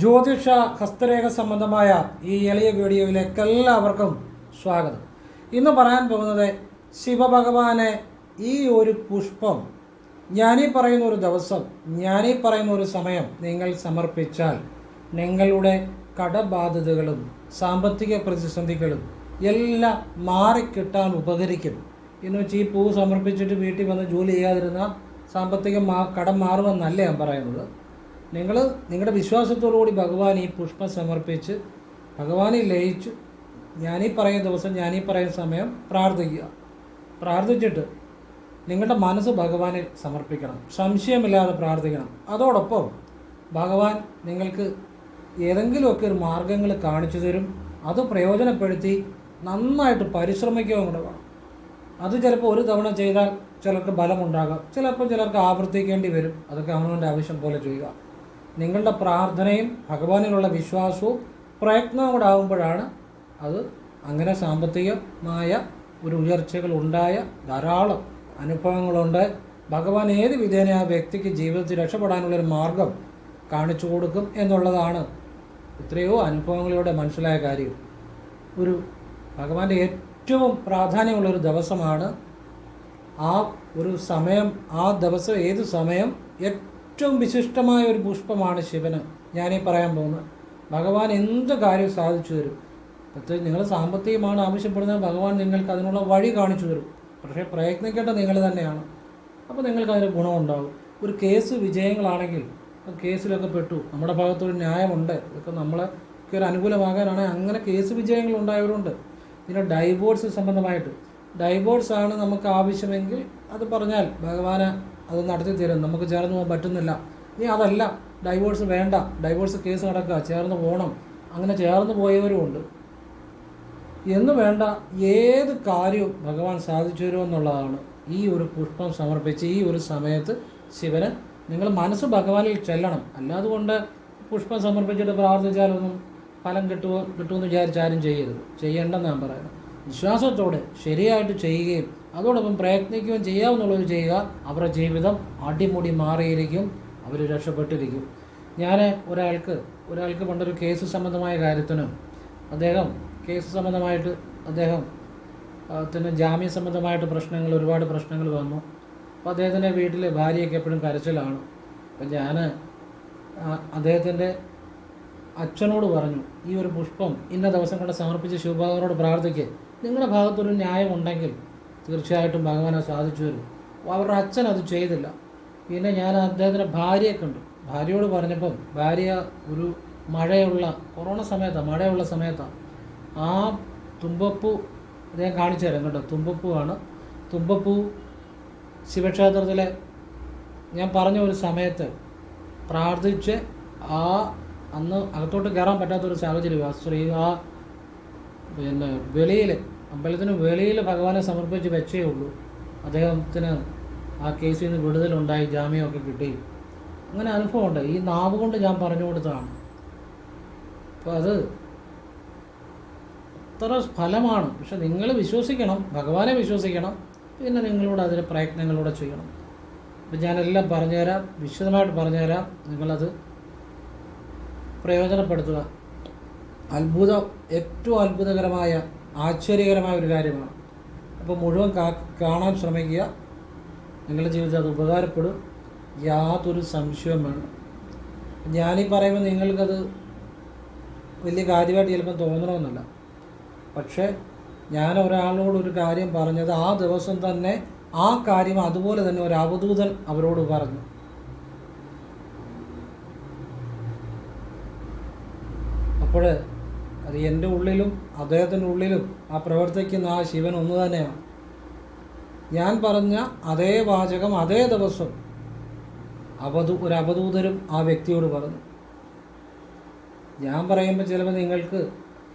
ജ്യോതിഷ ഹസ്തരേഖ സംബന്ധമായ ഈ എളിയ വീഡിയോയിലേക്ക് എല്ലാവർക്കും സ്വാഗതം. ഇന്ന് പറയാൻ പോകുന്നത് ശിവഭഗവാനെ ഈ ഒരു പുഷ്പം ഞാനീ പറയുന്ന ഒരു ദിവസം ഞാനീ പറയുന്ന ഒരു സമയം നിങ്ങൾ സമർപ്പിച്ചാൽ നിങ്ങളുടെ കടബാധ്യതകളും സാമ്പത്തിക പ്രതിസന്ധികളും എല്ലാം മാറിക്കിട്ടാൻ ഉപകരിക്കും. എന്ന് വെച്ച് ഈ പൂ സമർപ്പിച്ചിട്ട് വീട്ടിൽ വന്ന് ജോലി ചെയ്യാതിരുന്ന സാമ്പത്തിക കടം മാറുമെന്നല്ല ഞാൻ പറയുന്നത്. നിങ്ങൾ നിങ്ങളുടെ വിശ്വാസത്തോടുകൂടി ഭഗവാൻ ഈ പുഷ്പം സമർപ്പിച്ച് ഭഗവാനെ ലയിച്ച്. ഞാനീ പറയുന്ന ദിവസം ഞാനീ പറയുന്ന സമയം പ്രാർത്ഥിക്കുക. പ്രാർത്ഥിച്ചിട്ട് നിങ്ങളുടെ മനസ്സ് ഭഗവാനിൽ സമർപ്പിക്കണം. സംശയമില്ലാതെ പ്രാർത്ഥിക്കണം. അതോടൊപ്പം ഭഗവാൻ നിങ്ങൾക്ക് ഏതെങ്കിലുമൊക്കെ ഒരു മാർഗങ്ങൾ കാണിച്ചു തരും. അത് പ്രയോജനപ്പെടുത്തി നന്നായിട്ട് പരിശ്രമിക്കുകയും കൂടെ വേണം. അത് ചിലപ്പോൾ ഒരു തവണ ചെയ്താൽ ചിലർക്ക് ബലമുണ്ടാകാം. ചിലപ്പോൾ ചിലർക്ക് ആവർത്തിക്കേണ്ടി വരും. അതൊക്കെ അവനവന്റെ ആവശ്യം പോലെ ചെയ്യുക. നിങ്ങളുടെ പ്രാർത്ഥനയും ഭഗവാനിലുള്ള വിശ്വാസവും പ്രയത്നവും കൂടെ ആകുമ്പോഴാണ് അത് അങ്ങനെ സാമ്പത്തികമായ ഒരു ഉയർച്ചകൾ ഉണ്ടായ ധാരാളം അനുഭവങ്ങളുണ്ട്. ഭഗവാൻ ഏത് വിധേന ആ വ്യക്തിക്ക് ജീവിതത്തിൽ രക്ഷപ്പെടാനുള്ളൊരു മാർഗം കാണിച്ചു കൊടുക്കും എന്നുള്ളതാണ് എത്രയോ അനുഭവങ്ങളിലൂടെ മനസ്സിലായ കാര്യം. ഒരു ഭഗവാന്റെ ഏറ്റവും പ്രാധാന്യമുള്ളൊരു ദിവസമാണ് ആ ഒരു സമയം ആ ദിവസം ഏത് സമയം ഏറ്റവും വിശിഷ്ടമായ ഒരു പുഷ്പമാണ് ശിവന്. ഞാനീ പറയാൻ പോകുന്നത്. ഭഗവാൻ എന്ത് കാര്യം സാധിച്ചു തരും? പ്രത്യേകിച്ച് നിങ്ങൾ സാമ്പത്തികമാണ് ആവശ്യപ്പെടുന്നത്. ഭഗവാൻ നിങ്ങൾക്ക് അതിനുള്ള വഴി കാണിച്ചു തരും. പക്ഷേ പ്രയത്നിക്കേണ്ട നിങ്ങൾ തന്നെയാണ്. അപ്പോൾ നിങ്ങൾക്ക് അതിന് ഗുണമുണ്ടാകും. ഒരു കേസ് വിജയങ്ങളാണെങ്കിൽ കേസിലൊക്കെ പെട്ടു. നമ്മുടെ ഭാഗത്തൊരു ന്യായമുണ്ട്. ഇതൊക്കെ നമ്മളെ ഒക്കെ ഒരു അനുകൂലമാകാനാണെങ്കിൽ അങ്ങനെ കേസ് വിജയങ്ങൾ ഉണ്ടായവരുണ്ട്. പിന്നെ ഡൈവോഴ്സ് സംബന്ധമായിട്ട്. ഡൈവോഴ്സ് ആണ് നമുക്ക് ആവശ്യമെങ്കിൽ അത് പറഞ്ഞാൽ ഭഗവാന് അത് നടത്തി തരും. നമുക്ക് ചേർന്ന് പോകാൻ പറ്റുന്നില്ല. നീ അതല്ല. ഡൈവോഴ്സ് വേണ്ട. ഡൈവോഴ്സ് കേസ് നടക്കുക. ചേർന്ന് പോകണം. അങ്ങനെ ചേർന്ന് പോയവരുമുണ്ട് എന്ന് വേണ്ട ഏത് കാര്യവും ഭഗവാൻ സാധിച്ചു തരുമെന്നുള്ളതാണ് ഈ ഒരു പുഷ്പം സമർപ്പിച്ച് ഈ ഒരു സമയത്ത് ശിവന് നിങ്ങൾ മനസ്സ് ഭഗവാനിൽ ചെല്ലണം. അല്ലാതെ കൊണ്ട് പുഷ്പം സമർപ്പിച്ചിട്ട് പ്രാർത്ഥിച്ചാലൊന്നും ഫലം കിട്ടുമോ കിട്ടുമെന്ന് വിചാരിച്ചാലും ചെയ്യരുത്. ചെയ്യേണ്ടെന്ന് ഞാൻ പറയുന്നത്. വിശ്വാസത്തോടെ ശരിയായിട്ട് ചെയ്യുകയും അതോടൊപ്പം പ്രയത്നിക്കുകയും ചെയ്യാമെന്നുള്ളത് ചെയ്യുക അവരുടെ ജീവിതം അടിമുടി മാറിയിരിക്കും അവർ രക്ഷപ്പെട്ടിരിക്കും. ഞാൻ ഒരാൾക്ക് ഒരാൾക്ക് പണ്ടൊരു കേസ് സംബന്ധമായ കാര്യത്തിനും അദ്ദേഹം കേസ് സംബന്ധമായിട്ട് അദ്ദേഹം ത്തിന് ജാമ്യ സംബന്ധമായിട്ട് പ്രശ്നങ്ങൾ ഒരുപാട് പ്രശ്നങ്ങൾ വന്നു. അപ്പോൾ അദ്ദേഹത്തിന്റെ വീട്ടിൽ ഭാര്യയൊക്കെ എപ്പോഴും കരച്ചിലാണ്. അപ്പം ഞാൻ അദ്ദേഹത്തിന്റെ അച്ഛനോട് പറഞ്ഞു ഈ ഒരു പുഷ്പം ഇന്ന ദിവസം കൊണ്ട് സമർപ്പിച്ച് ശിവഭാഗവനോട് പ്രാർത്ഥിക്കുക നിങ്ങളുടെ ഭാഗത്തൊരു ന്യായം ഉണ്ടെങ്കിൽ തീർച്ചയായിട്ടും ഭഗവാനെ സാധിച്ചു വരും അവരുടെ അച്ഛൻ അത് ചെയ്തില്ല. പിന്നെ ഞാൻ അദ്ദേഹത്തിന്റെ ഭാര്യയെ കണ്ടു. ഭാര്യയോട് പറഞ്ഞപ്പം ഭാര്യ ഒരു മഴയുള്ള കൊറോണ സമയത്താണ് മഴയുള്ള സമയത്താണ് ആ തുമ്പപ്പൂ അദ്ദേഹം കാണിച്ചു തരാം കേട്ടോ. തുമ്പപ്പൂ ആണ് തുമ്പപ്പൂ ശിവക്ഷേത്രത്തിലെ ഞാൻ പറഞ്ഞ ഒരു സമയത്ത് പ്രാർത്ഥിച്ച് ആ അന്ന് അകത്തോട്ട് കയറാൻ പറ്റാത്തൊരു സാഹചര്യം. ആ സ്ത്രീ ആ പിന്നെ വെളിയിൽ അമ്പലത്തിന് വെളിയിൽ ഭഗവാനെ സമർപ്പിച്ച് വെച്ചേ ഉള്ളൂ. അദ്ദേഹത്തിന് ആ കേസിൽ നിന്ന് വിടുതലുണ്ടായി ജാമ്യമൊക്കെ കിട്ടി. അങ്ങനെ അനുഭവമുണ്ട്. ഈ നാവ് കൊണ്ട് ഞാൻ പറഞ്ഞു കൊടുത്തതാണ്. അപ്പോൾ അത് അത്ര ഫലമാണ്. പക്ഷെ നിങ്ങൾ വിശ്വസിക്കണം ഭഗവാനെ വിശ്വസിക്കണം പിന്നെ നിങ്ങളോട് അതിന് പ്രയത്നങ്ങളൂടെ ചെയ്യണം. അപ്പം ഞാനെല്ലാം പറഞ്ഞുതരാം വിശദമായിട്ട് പറഞ്ഞുതരാം. നിങ്ങളത് പ്രയോജനപ്പെടുത്തുക. അത്ഭുതം ഏറ്റവും അത്ഭുതകരമായ ആശ്ചര്യകരമായ ഒരു കാര്യമാണ്. അപ്പോൾ മുഴുവൻ കാണാൻ ശ്രമിക്കുക. നിങ്ങളുടെ ജീവിതത്തിൽ അത് ഉപകാരപ്പെടും. യാതൊരു സംശയവും വേണം ഞാനീ പറയുമ്പോൾ നിങ്ങൾക്കത് വലിയ കാര്യമായിട്ട് ചിലപ്പോൾ തോന്നണമെന്നില്ല. പക്ഷേ ഞാൻ ഒരാളോട് ഒരു കാര്യം പറഞ്ഞത് ആ ദിവസം തന്നെ ആ കാര്യം അതുപോലെ തന്നെ ഒരു അവധൂതൻ അവരോട് പറഞ്ഞു. അപ്പോൾ അത് എന്റെ ഉള്ളിലും അദ്ദേഹത്തിന്റെ ഉള്ളിലും ആ പ്രവർത്തിക്കുന്ന ആ ശിവൻ ഒന്ന് തന്നെയാണ്. ഞാൻ പറഞ്ഞ അതേ വാചകം അതേ ദിവസം അവധു ഒരു അവധൂതരും ആ വ്യക്തിയോട് പറഞ്ഞു. ഞാൻ പറയുമ്പോൾ ചിലപ്പോൾ നിങ്ങൾക്ക്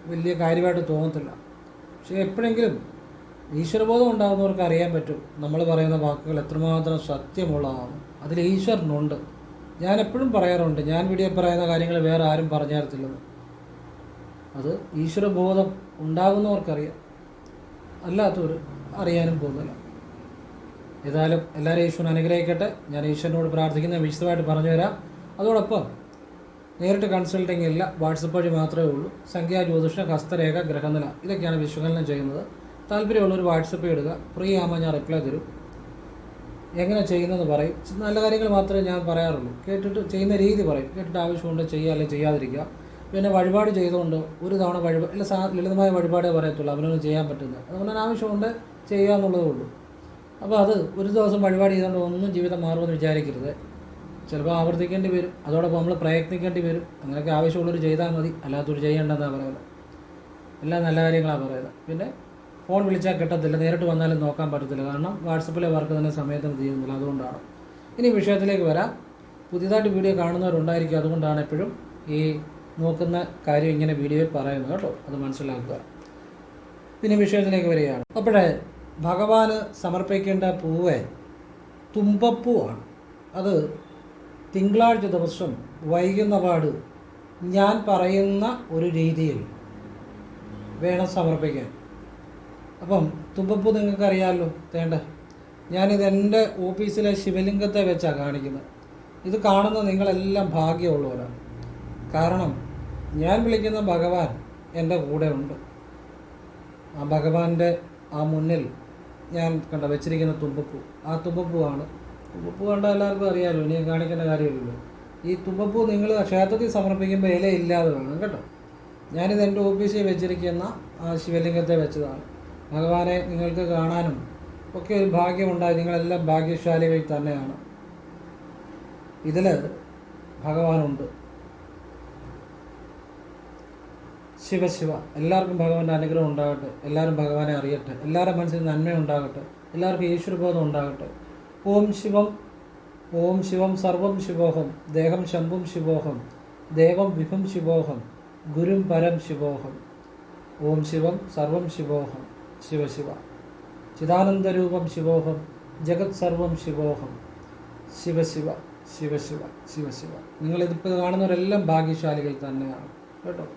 വലിയ കാര്യമായിട്ട് തോന്നത്തില്ല. പക്ഷേ എപ്പോഴെങ്കിലും ഈശ്വരബോധം ഉണ്ടാകുന്നവർക്ക് അറിയാൻ പറ്റും നമ്മൾ പറയുന്ന വാക്കുകൾ എത്രമാത്രം സത്യമുള്ളതാണ് അതിൽ ഈശ്വരനുണ്ട്. ഞാൻ എപ്പോഴും പറയാറുണ്ട് ഞാൻ വീഡിയോ പറയുന്ന കാര്യങ്ങൾ വേറെ ആരും പറഞ്ഞു തരത്തില്ലെന്ന് അത് ഈശ്വരബോധം ഉണ്ടാകുന്നവർക്കറിയാം. അല്ലാത്തവർ അറിയാനും പോകുന്നില്ല. ഏതായാലും എല്ലാവരും ഈശ്വരൻ അനുഗ്രഹിക്കട്ടെ. ഞാൻ ഈശ്വരനോട് പ്രാർത്ഥിക്കുന്ന വിശദമായിട്ട് പറഞ്ഞു തരാം അതോടൊപ്പം നേരിട്ട് കൺസൾട്ടിംഗ് ഇല്ല. വാട്സപ്പ് വഴി മാത്രമേ ഉള്ളൂ. സംഖ്യാ ജ്യോതിഷ ഹസ്തരേഖ ഗ്രഹനില ഇതൊക്കെയാണ് വിശകലനം ചെയ്യുന്നത്. താല്പര്യമുള്ളവർ വാട്സപ്പ് ഇടുക. ഫ്രീ ആകുമ്പോൾ ഞാൻ റിപ്ലൈ തരും. എങ്ങനെ ചെയ്യുന്നതെന്ന് പറയും. നല്ല കാര്യങ്ങൾ മാത്രമേ ഞാൻ പറയാറുള്ളൂ. കേട്ടിട്ട് ചെയ്യുന്ന രീതി പറയും. കേട്ടിട്ട് ആവശ്യമുണ്ട് ചെയ്യുക അല്ലെങ്കിൽ ചെയ്യാതിരിക്കുക. പിന്നെ വഴിപാട് ചെയ്തുകൊണ്ട് ഒരു തവണ വഴിപാട് ഇല്ല സാ ലളിതമായ വഴിപാടേ പറയത്തുള്ളൂ. അവനൊന്നും ചെയ്യാൻ പറ്റുന്നത്. അതുകൊണ്ട് ആവശ്യമുണ്ട് ചെയ്യുക എന്നുള്ളതേ ഉള്ളൂ. അപ്പോൾ അത് ഒരു ദിവസം വഴിപാട് ചെയ്തുകൊണ്ട് ഒന്നും ജീവിതം മാറുമെന്ന് വിചാരിക്കരുത്. ചിലപ്പോൾ ആവർത്തിക്കേണ്ടി വരും. അതോടൊപ്പം നമ്മൾ പ്രയത്നിക്കേണ്ടി വരും. അങ്ങനെയൊക്കെ ആവശ്യമുള്ളവർ ചെയ്താൽ മതി. അല്ലാത്തൊരു ചെയ്യേണ്ടെന്നാണ് പറയുന്നത്. എല്ലാം നല്ല കാര്യങ്ങളാണ് പറയുന്നത്. പിന്നെ ഫോൺ വിളിച്ചാൽ കിട്ടത്തില്ല. നേരിട്ട് വന്നാലും നോക്കാൻ പറ്റത്തില്ല. കാരണം വാട്സപ്പിലെ വർക്ക് തന്നെ സമയത്തിന് തീരുന്നില്ല. അതുകൊണ്ടാണ്. ഇനി വിഷയത്തിലേക്ക് വരാം. പുതിയതായിട്ട് വീഡിയോ കാണുന്നവരുണ്ടായിരിക്കും. അതുകൊണ്ടാണ് എപ്പോഴും ഈ നോക്കുന്ന കാര്യം ഇങ്ങനെ വീഡിയോയിൽ പറയുന്നു കേട്ടോ. അത് മനസ്സിലാക്കുക. പിന്നെ വിഷയത്തിലേക്ക് വരികയാണ്. അപ്പോഴേ ഭഗവാന് സമർപ്പിക്കേണ്ട പൂവ് തുമ്പപ്പൂവാണ്. അത് തിങ്കളാഴ്ച ദിവസം വൈകുന്ന പാട് ഞാൻ പറയുന്ന ഒരു രീതിയിൽ വേണം സമർപ്പിക്കാൻ. അപ്പം തുമ്പപ്പൂ നിങ്ങൾക്കറിയാമല്ലോ തേണ്ട? ഞാനിത് എന്റെ ഓഫീസിലെ ശിവലിംഗത്തെ വെച്ചാണ് കാണിക്കുന്നത്. ഇത് കാണുന്ന നിങ്ങളെല്ലാം ഭാഗ്യമുള്ളവരാണ്. കാരണം ഞാൻ വിളിക്കുന്ന ഭഗവാൻ എന്റെ കൂടെ ഉണ്ട്. ആ ഭഗവാന്റെ ആ മുന്നിൽ ഞാൻ കണ്ട വെച്ചിരിക്കുന്ന തുമ്പപ്പൂ. ആ തുമ്പപ്പൂവാണ്. തുമ്പപ്പൂ കണ്ട എല്ലാവർക്കും അറിയാമല്ലോ ഇനി കാണിക്കേണ്ട കാര്യമില്ലല്ലോ. ഈ തുമ്പപ്പൂ നിങ്ങൾ ക്ഷേത്രത്തിൽ സമർപ്പിക്കുമ്പോൾ ഇല ഇല്ലാതെ വേണം കേട്ടോ. ഞാനിത് എന്റെ ഓഫീസിൽ വെച്ചിരിക്കുന്ന ആ ശിവലിംഗത്തെ വെച്ചതാണ്. ഭഗവാനെ നിങ്ങൾക്ക് കാണാനും ഒക്കെ ഒരു ഭാഗ്യമുണ്ടായി. നിങ്ങളെല്ലാം ഭാഗ്യശാലികൾ തന്നെയാണ്. ഇതിൽ ഭഗവാനുണ്ട്. ശിവശിവ എല്ലാവർക്കും ഭഗവാന്റെ അനുഗ്രഹം ഉണ്ടാകട്ടെ. എല്ലാവരും ഭഗവാനെ അറിയട്ടെ. എല്ലാവരുടെ മനസ്സിൽ നന്മ ഉണ്ടാകട്ടെ. എല്ലാവർക്കും ഈശ്വരബോധം ഉണ്ടാകട്ടെ. ഓം ശിവം ഓം ശിവം സർവം ശിവോഹം. ദേഹം ശംഭും ശിവോഹം. ദേവം വിഭം ശിവോഹം. ഗുരും പരം ശിവോഹം. ഓം ശിവം സർവം ശിവോഹം. ശിവശിവ ചിദാനന്ദരൂപം ശിവോഹം. ജഗത് സർവം ശിവോഹം. ശിവശിവ ശിവശിവ ശിവശിവ നിങ്ങളിതിപ്പോൾ കാണുന്നവരെല്ലാം ഭാഗ്യശാലികൾ തന്നെയാണ്. കേട്ടോ?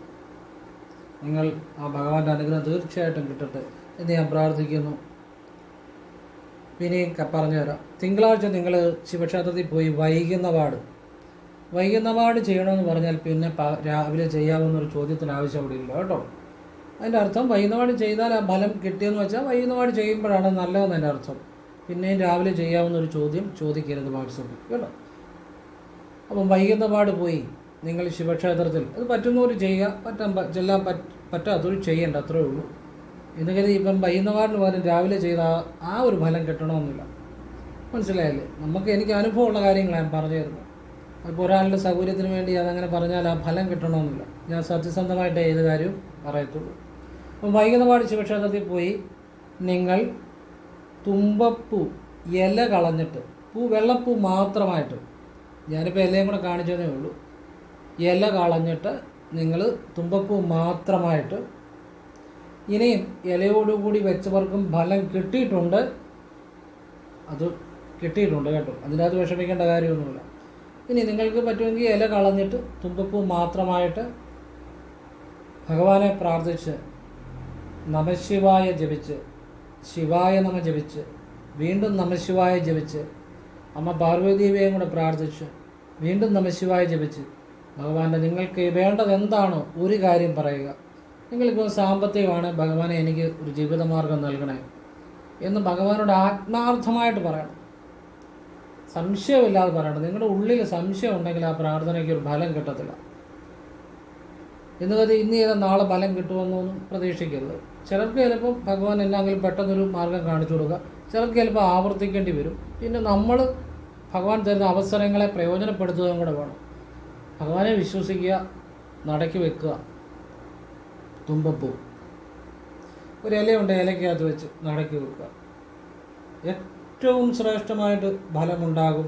നിങ്ങൾ ആ ഭഗവാന്റെ അനുഗ്രഹം തീർച്ചയായിട്ടും കിട്ടട്ടെ എന്ന് ഞാൻ പ്രാർത്ഥിക്കുന്നു. പിന്നെ പറഞ്ഞു തരാം തിങ്കളാഴ്ച നിങ്ങൾ ശിവക്ഷേത്രത്തിൽ പോയി വൈകുന്ന പാട് വൈകുന്ന പാട് ചെയ്യണമെന്ന് പറഞ്ഞാൽ പിന്നെ രാവിലെ ചെയ്യാവുന്നൊരു ചോദ്യത്തിന് ആവശ്യം അവിടെ ഇല്ല കേട്ടോ. അതിന്റെ അർത്ഥം വൈകുന്നപാട് ചെയ്താൽ ആ ഫലം കിട്ടിയെന്ന് വെച്ചാൽ വൈകുന്നപാട് ചെയ്യുമ്പോഴാണ് നല്ലതെന്ന് എന്റെ അർത്ഥം. പിന്നെയും രാവിലെ ചെയ്യാവുന്നൊരു ചോദ്യം ചോദിക്കരുത് വാട്സപ്പിൽ കേട്ടോ. അപ്പം വൈകുന്നപാട് പോയി നിങ്ങൾ ശിവക്ഷേത്രത്തിൽ അത് പറ്റുന്നവർ ചെയ്യുക പറ്റാൻ ചെല്ലാൻ പറ്റ അതൊരു ചെയ്യേണ്ട അത്രേ ഉള്ളൂ. എന്ന് കരുതി ഇപ്പം വൈകുന്നവാറിന് പോലും രാവിലെ ചെയ്ത ആ- ഒരു ഫലം കിട്ടണമെന്നില്ല. മനസ്സിലായല്ലേ? നമുക്ക് എനിക്ക് അനുഭവമുള്ള കാര്യങ്ങളാണ് ഞാൻ പറഞ്ഞു തരുന്നത്. അപ്പോൾ ഒരാളുടെ സൗകര്യത്തിന് വേണ്ടി അതങ്ങനെ പറഞ്ഞാൽ ആ ഫലം കിട്ടണമെന്നില്ല. ഞാൻ സത്യസന്ധമായിട്ട് ഏത് കാര്യവും പറയത്തുള്ളൂ. അപ്പം വൈകുന്നപാട് ശിവക്ഷേത്രത്തിൽ പോയി നിങ്ങൾ തുമ്പപ്പൂ ഇല കളഞ്ഞിട്ട് പൂ വെള്ളപ്പൂ മാത്രമായിട്ട് ഞാനിപ്പോൾ ഇലയും കൂടെ കാണിച്ചതേ ഉള്ളൂ. ഇല കളഞ്ഞിട്ട് നിങ്ങൾ തുമ്പപ്പൂ മാത്രമായിട്ട് ഇനിയും ഇലയോടുകൂടി വെച്ചവർക്കും ഫലം കിട്ടിയിട്ടുണ്ട്. അത് കിട്ടിയിട്ടുണ്ട് കേട്ടോ. അതിനകത്ത് വിഷമിക്കേണ്ട കാര്യമൊന്നുമില്ല. ഇനി നിങ്ങൾക്ക് പറ്റുമെങ്കിൽ ഇല കളഞ്ഞിട്ട് തുമ്പപ്പൂ മാത്രമായിട്ട് ഭഗവാനെ പ്രാർത്ഥിച്ച് നമശിവായ ജപിച്ച് ശിവായ നമ ജപിച്ച് വീണ്ടും നമശിവായ ജപിച്ച് അമ്മ പാർവതീദേവിയെയും കൂടെ പ്രാർത്ഥിച്ച് വീണ്ടും നമശിവായ ജപിച്ച് ഭഗവാന്റെ നിങ്ങൾക്ക് വേണ്ടത് എന്താണോ ഒരു കാര്യം പറയുക. നിങ്ങൾക്കിപ്പോൾ സാമ്പത്തികമാണ് ഭഗവാനെ എനിക്ക് ഒരു ജീവിതമാർഗം നൽകണേ എന്ന് ഭഗവാനോട് ആത്മാർത്ഥമായിട്ട് പറയണം. സംശയമില്ലാതെ പറയണം. നിങ്ങളുടെ ഉള്ളിൽ സംശയം ഉണ്ടെങ്കിൽ ആ പ്രാർത്ഥനയ്ക്ക് ഒരു ഫലം കിട്ടത്തില്ല. എന്ന് ഇന്ന് ചെയ്താൽ നാളെ ഫലം കിട്ടുമെന്നൊന്നും പ്രതീക്ഷിക്കരുത്. ചിലർക്ക് ചിലപ്പോൾ ഭഗവാൻ എന്നാങ്കിലും പെട്ടെന്നൊരു മാർഗം കാണിച്ചു കൊടുക്കുക. ചിലർക്ക് ചിലപ്പോൾ ആവർത്തിക്കേണ്ടി വരും. പിന്നെ നമ്മൾ ഭഗവാൻ തരുന്ന അവസരങ്ങളെ പ്രയോജനപ്പെടുത്തുകയും കൂടെ വേണം. ഭഗവാനെ വിശ്വസിക്കുക നടക്കി വെക്കുക തുമ്പപ്പൂ. ഒരു ഇലയുണ്ട് ഇലക്കകത്ത് വെച്ച് നടക്കി വെക്കുക. ഏറ്റവും ശ്രേഷ്ഠമായിട്ട് ഫലമുണ്ടാകും.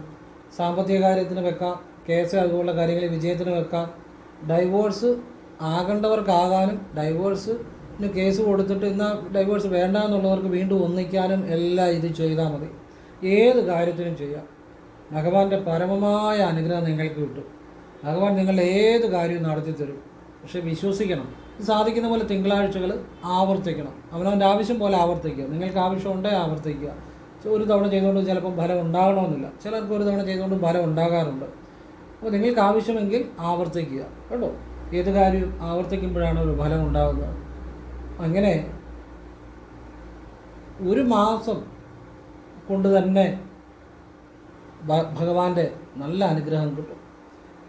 സാമ്പത്തിക കാര്യത്തിന് വെക്കാം കേസ് അതുപോലുള്ള കാര്യങ്ങളിൽ വിജയത്തിന് വെക്കാം. ഡൈവോഴ്സ് ആകേണ്ടവർക്കാകാനും ഡൈവോഴ്സിന് കേസ് കൊടുത്തിട്ട് ഇന്ന് ഡൈവോഴ്സ് വേണ്ട എന്നുള്ളവർക്ക് വീണ്ടും ഒന്നിക്കാനും എല്ലാം ഇത് ചെയ്താൽ മതി. ഏത് കാര്യത്തിനും ചെയ്യാം. ഭഗവാന്റെ പരമമായ അനുഗ്രഹം നിങ്ങൾക്ക് കിട്ടും. ഭഗവാൻ നിങ്ങളുടെ ഏത് കാര്യവും നടത്തി തരും പക്ഷെ വിശ്വസിക്കണം. സാധിക്കുന്ന പോലെ തിങ്കളാഴ്ചകൾ ആവർത്തിക്കണം. അവനവന്റെ ആവശ്യം പോലെ ആവർത്തിക്കുക. നിങ്ങൾക്ക് ആവശ്യമുണ്ടേ ആവർത്തിക്കുക. ഒരു തവണ ചെയ്തുകൊണ്ട് ചിലപ്പം ഫലം ഉണ്ടാകണമെന്നില്ല. ചിലർക്ക് ഒരു തവണ ചെയ്തുകൊണ്ട് ഫലം ഉണ്ടാകാറുണ്ട്. അപ്പോൾ നിങ്ങൾക്ക് ആവശ്യമെങ്കിൽ ആവർത്തിക്കുക. കേട്ടോ? ഏത് കാര്യവും ആവർത്തിക്കുമ്പോഴാണ് ഒരു ഫലം ഉണ്ടാകുന്നത് അങ്ങനെ ഒരു മാസം കൊണ്ട് തന്നെ ഭഗവാന്റെ നല്ല അനുഗ്രഹം കിട്ടും.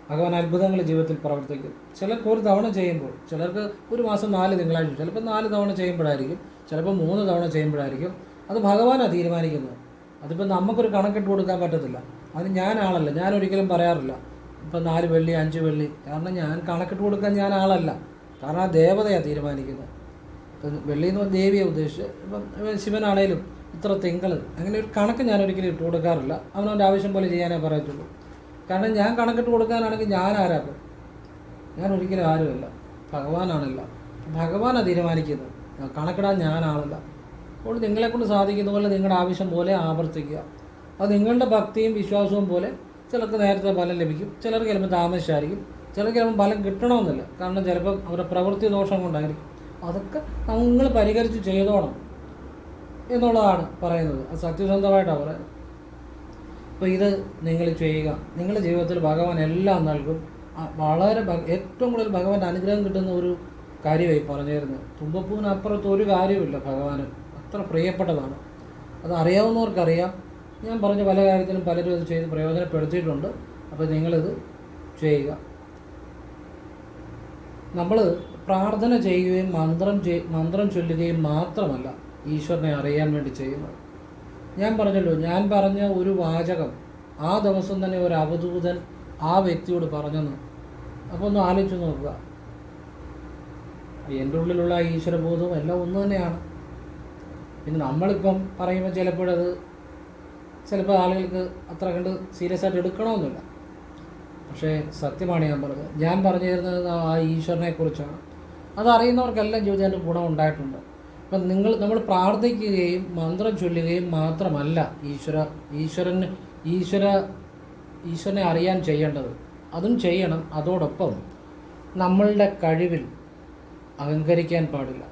ഭഗവാൻ അത്ഭുതങ്ങൾ ജീവിതത്തിൽ പ്രവർത്തിക്കും. ചിലർക്ക് ഒരു തവണ ചെയ്യുമ്പോൾ ചിലർക്ക് ഒരു മാസം നാല് തിങ്കളാഴ്ച ചിലപ്പോൾ നാല് തവണ ചെയ്യുമ്പോഴായിരിക്കും ചിലപ്പോൾ മൂന്ന് തവണ ചെയ്യുമ്പോഴായിരിക്കും. അത് ഭഗവാനാണ് തീരുമാനിക്കുന്നത്. അതിപ്പോൾ നമുക്കൊരു കണക്കിട്ട് കൊടുക്കാൻ പറ്റത്തില്ല. അതിന് ഞാൻ ആളല്ല. ഞാൻ ഒരിക്കലും പറയാറില്ല. ഇപ്പം നാല് വെള്ളി അഞ്ച് വെള്ളി. കാരണം ഞാൻ കണക്കിട്ട് കൊടുക്കാൻ ഞാൻ ആളല്ല. കാരണം ആ ദേവതയാണ് തീരുമാനിക്കുന്നത്. ഇപ്പം വെള്ളി എന്ന് പറഞ്ഞാൽ ദേവിയെ ഉദ്ദേശിച്ച് ഇപ്പം ഇപ്പം ശിവനാണേലും ഇത്ര തിങ്കൾ അങ്ങനെ ഒരു കണക്ക് ഞാൻ ഒരിക്കലും ഇട്ട് കൊടുക്കാറില്ല. അവനവന്റെ ആവശ്യം പോലെ ചെയ്യാനേ പറയത്തുള്ളൂ. കാരണം ഞാൻ കണക്കിട്ട് കൊടുക്കാനാണെങ്കിൽ ഞാൻ ആരാക്കും ഞാൻ ഒരിക്കലും ആരുമല്ല. ഭഗവാനാണല്ല. ഭഗവാനാണ് തീരുമാനിക്കുന്നത്. കണക്കിടാൻ ഞാനാണല്ല അപ്പോൾ നിങ്ങളെ കൊണ്ട് സാധിക്കുന്ന പോലെ നിങ്ങളുടെ ആവശ്യം പോലെ ആവർത്തിക്കുക. അത് നിങ്ങളുടെ ഭക്തിയും വിശ്വാസവും പോലെ ചിലർക്ക് നേരത്തെ ഫലം ലഭിക്കും. ചിലർക്ക് ചിലപ്പോൾ താമസിച്ചായിരിക്കും. ചിലർക്ക് ചിലപ്പോൾ ഫലം കിട്ടണമെന്നില്ല. കാരണം ചിലപ്പോൾ അവരുടെ പ്രവൃത്തി ദോഷം കൊണ്ടായിരിക്കും. അതൊക്കെ നിങ്ങൾ പരിഹരിച്ച് ചെയ്തോണം. എന്നുള്ളതാണ് പറയുന്നത്. അത് സത്യസന്ധമായിട്ടാണ് പറയുന്നത്. അപ്പോൾ ഇത് നിങ്ങൾ ചെയ്യുക. നിങ്ങളുടെ ജീവിതത്തിൽ ഭഗവാൻ എല്ലാം നൽകും. വളരെ ഏറ്റവും കൂടുതൽ ഭഗവാന്റെ അനുഗ്രഹം കിട്ടുന്ന ഒരു കാര്യമായി പറഞ്ഞു തരുന്നത് തുമ്പപ്പൂവിനപ്പുറത്ത് ഒരു കാര്യമില്ല ഭഗവാന്. അത്ര പ്രിയപ്പെട്ടതാണ്. അത് അറിയാവുന്നവർക്കറിയാം. ഞാൻ പറഞ്ഞ പല കാര്യത്തിലും പലരും അത് ചെയ്ത് പ്രയോജനപ്പെടുത്തിയിട്ടുണ്ട്. അപ്പോൾ നിങ്ങളിത് ചെയ്യുക. നമ്മൾ പ്രാർത്ഥന ചെയ്യുകയും മന്ത്രം മന്ത്രം ചൊല്ലുകയും മാത്രമല്ല ഈശ്വരനെ അറിയാൻ വേണ്ടി ചെയ്യുന്നത്. ഞാൻ പറഞ്ഞല്ലോ ഞാൻ പറഞ്ഞ ഒരു വാചകം ആ ദിവസം തന്നെ ഒരു അവധൂതൻ ആ വ്യക്തിയോട് പറഞ്ഞെന്ന്. അപ്പോൾ ഒന്ന് ആലോചിച്ച് നോക്കുക. എന്റെ ഉള്ളിലുള്ള ഈശ്വരബോധവും എല്ലാം ഒന്ന് തന്നെയാണ്. പിന്നെ നമ്മളിപ്പം പറയുമ്പോൾ ചിലപ്പോഴത് ചിലപ്പോൾ ആളുകൾക്ക് അത്ര കണ്ട് സീരിയസ് ആയിട്ട് എടുക്കണമെന്നില്ല. പക്ഷേ സത്യമാണ് ഞാൻ പറഞ്ഞത്. ഞാൻ പറഞ്ഞു തരുന്നത് ആ ഈശ്വരനെ കുറിച്ചാണ്. അത് അറിയുന്നവർക്കെല്ലാം ജീവിതത്തിന്റെ ഗുണം ഉണ്ടായിട്ടുണ്ട്. അപ്പം നിങ്ങൾ നമ്മൾ പ്രാർത്ഥിക്കുകയും മന്ത്രം ചൊല്ലുകയും മാത്രമല്ല ഈശ്വര ഈശ്വരന് ഈശ്വര ഈശ്വരനെ അറിയാൻ ചെയ്യേണ്ടത്. അതും ചെയ്യണം. അതോടൊപ്പം നമ്മളുടെ കഴിവിൽ അഹങ്കരിക്കാൻ പാടില്ല.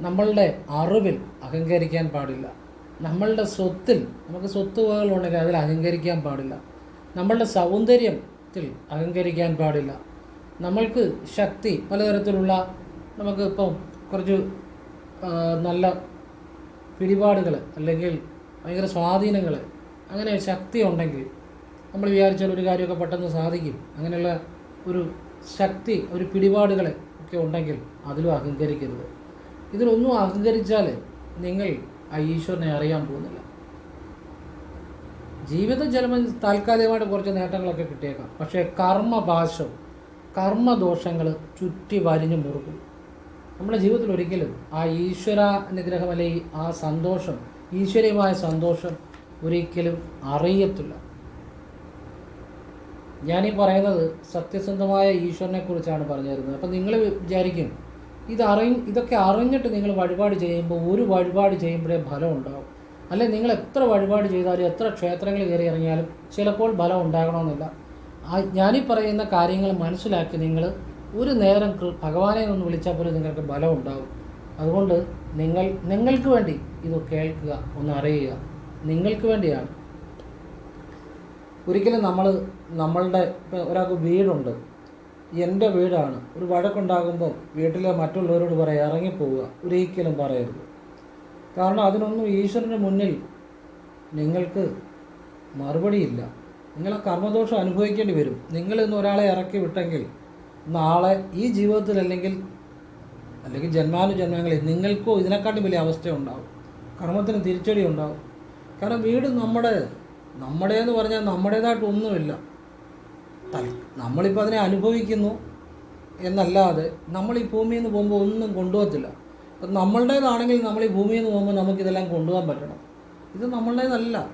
നമ്മളുടെ അറിവിൽ അഹങ്കരിക്കാൻ പാടില്ല. നമ്മളുടെ സ്വത്തിൽ നമുക്ക് സ്വത്തുവകകളുണ്ടെങ്കിൽ അതിൽ അഹങ്കരിക്കാൻ പാടില്ല. നമ്മളുടെ സൗന്ദര്യത്തിൽ അഹങ്കരിക്കാൻ പാടില്ല. നമ്മൾക്ക് ശക്തി പലതരത്തിലുള്ള നമുക്ക് ഇപ്പം കുറച്ച് നല്ല പിടിപാടുകൾ അല്ലെങ്കിൽ ഭയങ്കര സ്വാധീനങ്ങൾ അങ്ങനെ ശക്തി ഉണ്ടെങ്കിൽ നമ്മൾ വിചാരിച്ചാൽ ഒരു കാര്യമൊക്കെ പെട്ടെന്ന് സാധിക്കും. അങ്ങനെയുള്ള ഒരു ശക്തി ഒരു പിടിപാടുകൾ ഒക്കെ ഉണ്ടെങ്കിൽ അതിലും അഹങ്കരിക്കരുത്. ഇതിലൊന്നും അഹങ്കരിച്ചാൽ നിങ്ങൾ ആ ഈശ്വരനെ അറിയാൻ പോകുന്നില്ല. ജീവിതം ചിലപ്പോൾ താൽക്കാലികമായിട്ട് കുറച്ച് നേട്ടങ്ങളൊക്കെ കിട്ടിയേക്കാം. പക്ഷേ കർമ്മപാശം കർമ്മദോഷങ്ങൾ ചുറ്റി വരിഞ്ഞു മുറുകും നമ്മുടെ ജീവിതത്തിൽ ഒരിക്കലും ആ ഈശ്വര അനുഗ്രഹം അല്ലെങ്കിൽ ആ സന്തോഷം ഈശ്വരീയമായ സന്തോഷം ഒരിക്കലും അറിയത്തില്ല. ഞാനീ പറയുന്നത് സത്യസന്ധമായ ഈശ്വരനെ കുറിച്ചാണ് പറഞ്ഞു തരുന്നത്. അപ്പം നിങ്ങൾ വിചാരിക്കും ഇത് അറി ഇതൊക്കെ അറിഞ്ഞിട്ട് നിങ്ങൾ വഴിപാട് ചെയ്യുമ്പോൾ ഒരു വഴിപാട് ചെയ്യുമ്പോഴേ ഫലം ഉണ്ടാവും. അല്ലെ നിങ്ങൾ എത്ര വഴിപാട് ചെയ്താലും എത്ര ക്ഷേത്രങ്ങൾ കയറി ഇറങ്ങിയാലും ചിലപ്പോൾ ഫലം ഉണ്ടാകണമെന്നില്ല. ഞാനീ പറയുന്ന കാര്യങ്ങൾ മനസ്സിലാക്കി നിങ്ങൾ ഒരു നേരം ഭഗവാനെ ഒന്ന് വിളിച്ചാൽ പോലും നിങ്ങൾക്ക് ബലം ഉണ്ടാവും അതുകൊണ്ട് നിങ്ങൾ നിങ്ങൾക്ക് വേണ്ടി ഇത് കേൾക്കുക ഒന്ന് അറിയുക. നിങ്ങൾക്ക് വേണ്ടിയാണ്. ഒരിക്കലും നമ്മൾ നമ്മളുടെ ഒരാൾക്ക് വീടുണ്ട്. എന്റെ വീടാണ്. ഒരു വഴക്കുണ്ടാകുമ്പോൾ വീട്ടിലെ മറ്റുള്ളവരോട് പറയാം ഇറങ്ങിപ്പോവുക. ഒരിക്കലും പറയരുത്. കാരണം അതിനൊന്നും ഈശ്വരന് മുന്നിൽ നിങ്ങൾക്ക് മറുപടിയില്ല. നിങ്ങളെ കർമ്മദോഷം അനുഭവിക്കേണ്ടി വരും. നിങ്ങളിന്ന് ഒരാളെ ഇറക്കി വിട്ടെങ്കിൽ നാളെ ഈ ജീവിതത്തിൽ അല്ലെങ്കിൽ അല്ലെങ്കിൽ ജന്മാനുജന്മങ്ങളിൽ നിങ്ങൾക്കോ ഇതിനെക്കാട്ടും വലിയ അവസ്ഥ ഉണ്ടാവും കർമ്മത്തിന് തിരിച്ചടി ഉണ്ടാവും. കാരണം വീട് നമ്മുടെ നമ്മുടെ എന്ന് പറഞ്ഞാൽ നമ്മുടേതായിട്ടൊന്നുമില്ല തൽ- നമ്മളിപ്പോൾ അതിനെ അനുഭവിക്കുന്നു എന്നല്ലാതെ നമ്മൾ ഈ ഭൂമിയിൽ നിന്ന് പോകുമ്പോൾ ഒന്നും കൊണ്ടുപോകത്തില്ല. അപ്പം നമ്മളുടേതാണെങ്കിൽ നമ്മൾ ഈ ഭൂമിയിൽ നിന്ന് പോകുമ്പോൾ നമുക്കിതെല്ലാം കൊണ്ടുപോകാൻ പറ്റണം. ഇത് നമ്മളുടേതല്ല.